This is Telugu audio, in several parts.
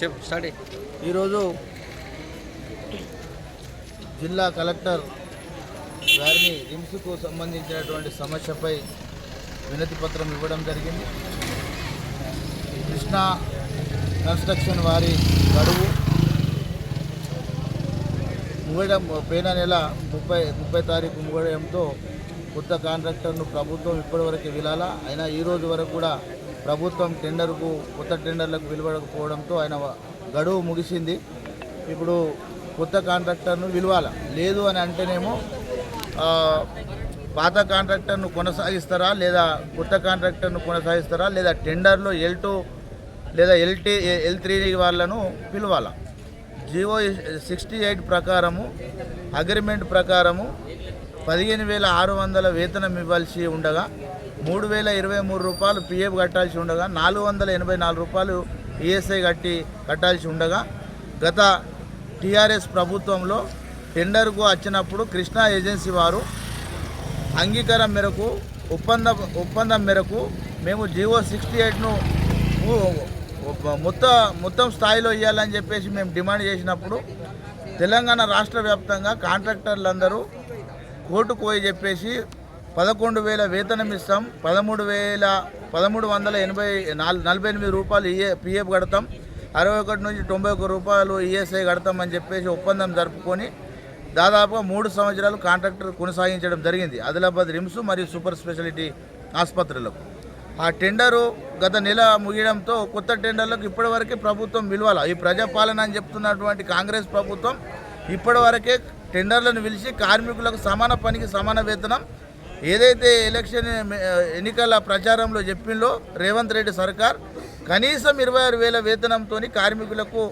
చెప్పు స్టడీ ఈరోజు జిల్లా కలెక్టర్ గారిని రిమ్స్కు సంబంధించినటువంటి సమస్యపై వినతి పత్రం ఇవ్వడం జరిగింది. కృష్ణా కన్స్ట్రక్షన్ వారి గడువు ముగడం పోయిన నెల ముప్పై ముప్పై తారీఖు ముగడంతో కొత్త కాంట్రాక్టర్ను ప్రభుత్వం ఇప్పటివరకు విలాలా. అయినా ఈ రోజు వరకు కూడా ప్రభుత్వం టెండర్కు కొత్త టెండర్లకు విలువడకపోవడంతో ఆయన గడువు ముగిసింది. ఇప్పుడు కొత్త కాంట్రాక్టర్ను విలువాల. లేదు అని అంటేనేమో పాత కాంట్రాక్టర్ను కొనసాగిస్తారా లేదా కొత్త కాంట్రాక్టర్ను కొనసాగిస్తారా లేదా టెండర్లో ఎల్ టూ లేదా ఎల్టీ ఎల్ త్రీ వాళ్ళను పిలవాలా. జియో సిక్స్టీ ఎయిట్ ప్రకారము అగ్రిమెంట్ ప్రకారము పదిహేను వేల ఆరు వందల వేతనం ఇవ్వాల్సి ఉండగా మూడు వేల ఇరవై మూడు రూపాయలు పిఎఫ్ కట్టాల్సి ఉండగా నాలుగు వందల ఎనభై నాలుగు రూపాయలు ఈఎస్ఐ కట్టి కట్టాల్సి ఉండగా గత టీఆర్ఎస్ ప్రభుత్వంలో టెండర్కు వచ్చినప్పుడు కృష్ణా ఏజెన్సీ వారు అంగీకారం మేరకు ఒప్పందం ఒప్పందం మేరకు మేము జియో సిక్స్టీ ఎయిట్ను మొత్తం మొత్తం స్థాయిలో ఇవ్వాలని చెప్పేసి మేము డిమాండ్ చేసినప్పుడు తెలంగాణ రాష్ట్ర వ్యాప్తంగా కాంట్రాక్టర్లందరూ కోర్టుకు పోయి చెప్పేసి పదకొండు వేల వేతనం ఇస్తాం పదమూడు వేల పదమూడు వందల ఎనభై నాలుగు నలభై ఎనిమిది రూపాయలు ఈఏ పిఎఫ్ కడతాం. అరవై ఒకటి నుంచి తొంభై ఒక్క రూపాయలు ఈఎస్ఐ కడతామని చెప్పేసి ఒప్పందం జరుపుకొని దాదాపుగా మూడు సంవత్సరాలు కాంట్రాక్టర్ కొనసాగించడం జరిగింది. ఆదిలాబాద్ రిమ్స్ మరియు సూపర్ స్పెషాలిటీ ఆసుపత్రులకు. ఆ టెండరు గత నెల ముగియడంతో కొత్త టెండర్లకు ఇప్పటివరకే ప్రభుత్వం విలువాల ఈ ప్రజాపాలన అని చెప్తున్నటువంటి కాంగ్రెస్ ప్రభుత్వం ఇప్పటివరకే టెండర్లను పిలిచి కార్మికులకు సమాన పనికి సమాన వేతనం ఏదైతే ఎలక్షన్ ఎన్నికల ప్రచారంలో చెప్పిందో రేవంత్ రెడ్డి సర్కార్ కనీసం ఇరవై ఆరు వేల వేతనంతో కార్మికులకు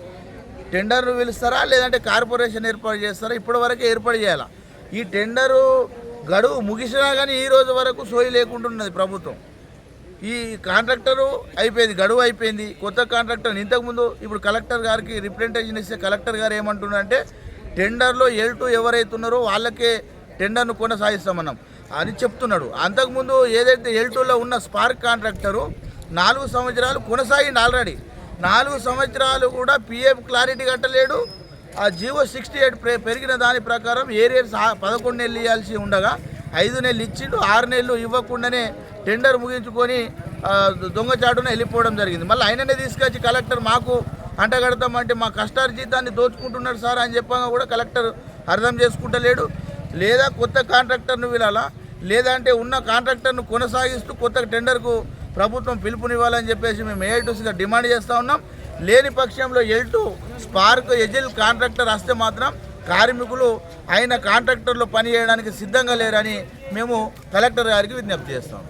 టెండర్ను పిలుస్తారా? లేదంటే కార్పొరేషన్ ఏర్పాటు చేస్తారా? ఇప్పటివరకు ఏర్పాటు చేయాలా? ఈ టెండరు గడువు ముగిసినా కానీ ఈ రోజు వరకు సోయి లేకుంటున్నది ప్రభుత్వం. ఈ కాంట్రాక్టరు అయిపోయింది గడువు అయిపోయింది. కొత్త కాంట్రాక్టర్ ఇంతకుముందు ఇప్పుడు కలెక్టర్ గారికి రిప్రజెంటేషన్ ఇస్తే కలెక్టర్ గారు ఏమంటున్నారంటే టెండర్లో ఎల్ టూ ఎవరైతున్నారో వాళ్ళకే టెండర్ను కొనసాగిస్తామన్నాం. అని చెప్తున్నాడు. అంతకుముందు ఏదైతే ఎల్టూలో ఉన్న స్పార్క్ కాంట్రాక్టరు నాలుగు సంవత్సరాలు కొనసాగింది ఆల్రెడీ. నాలుగు సంవత్సరాలు కూడా పిఎఫ్ క్లారిటీ కట్టలేడు. ఆ జియో సిక్స్టీ ఎయిట్ పెరిగిన దాని ప్రకారం ఏరియర్స్ పదకొండు నెలలు ఇవ్వాల్సి ఉండగా ఐదు నెలలు ఇచ్చిండు ఆరు నెలలు ఇవ్వకుండానే టెండర్ ముగించుకొని దొంగచాటున వెళ్ళిపోవడం జరిగింది. మళ్ళీ ఆయననే తీసుకొచ్చి కలెక్టర్ మాకు అంటగడతామంటే మా కష్టార్జితాన్ని దోచుకుంటున్నాడు సార్ అని చెప్పగా కూడా కలెక్టర్ అర్థం చేసుకుంటలేడు. లేదా కొత్త కాంట్రాక్టర్ను వినాలా లేదంటే ఉన్న కాంట్రాక్టర్ను కొనసాగిస్తూ కొత్త టెండర్కు ప్రభుత్వం పిలుపునివ్వాలని చెప్పేసి మేము ఏఐటీసీగా డిమాండ్ చేస్తూ ఉన్నాం. లేని పక్షంలో ఎల్టు స్పార్క్ ఎజిల్ కాంట్రాక్టర్ వస్తే మాత్రం కార్మికులు ఆయన కాంట్రాక్టర్లు పని చేయడానికి సిద్ధంగా లేరని మేము కలెక్టర్ గారికి విజ్ఞప్తి చేస్తాం.